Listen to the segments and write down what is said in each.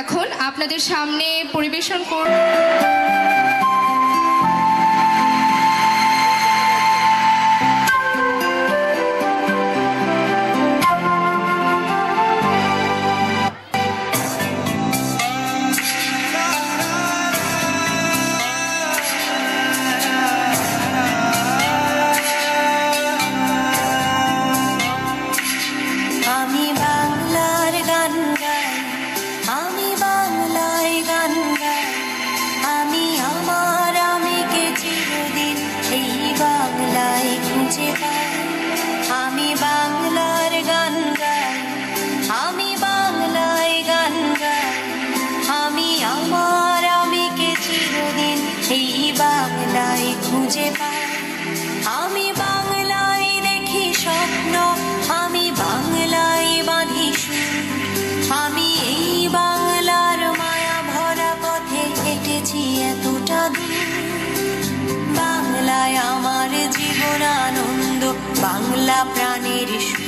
এখন আপনাদের সামনে পরিবেশন কর গান আমি বাংলায় গান গাই। আমি আমার বাংলায় খুঁজে পাই। আমি বাংলায় দেখি স্বপ্ন, আমি বাংলায় আমি এই বাংলার পথে এতটা বাংলায় আমার জীবন আনন্দ, বাংলা প্রাণের সুর।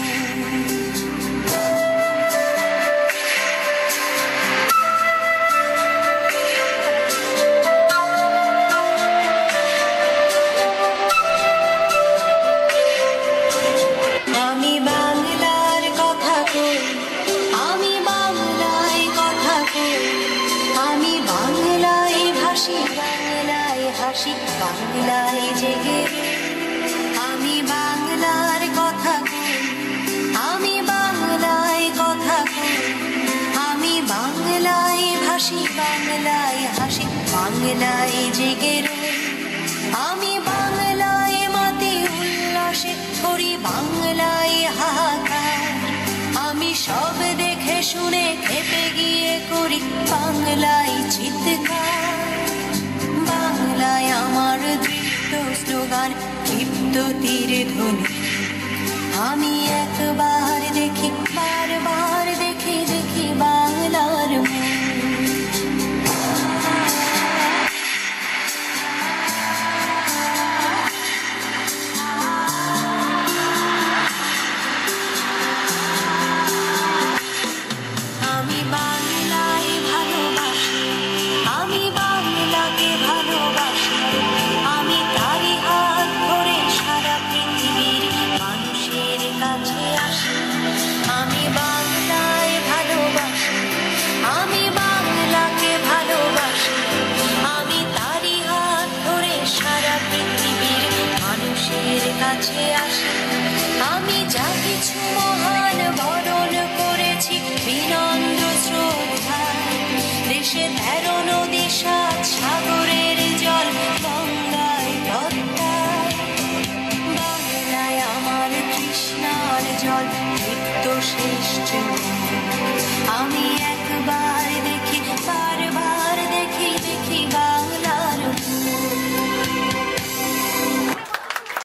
হাসি বাংলায় জেগে। আমি বাংলার কথা আমি বাংলায় কথা আমি বাংলায় বাংলায় হাসি, বাংলায় জেগে আমি বাংলায় উল্লাসে করি বাংলায় আমি সব দেখে শুনে খেপে গিয়ে করি, বাংলায় চিৎকার। স্লোগান ক্ষিপ্ত তীর ধ্বনি। আমি একবার মানুষের কাছে আসি। আমি যা কিছু মহান বরণ করেছি, বিনন্দ শ্রদ্ধায় দেশে তেরো সাত সাগরের জল, গঙ্গায় পদ্মায় বাংলায় আমার কৃষ্ণার জল তৃপ্ত চুল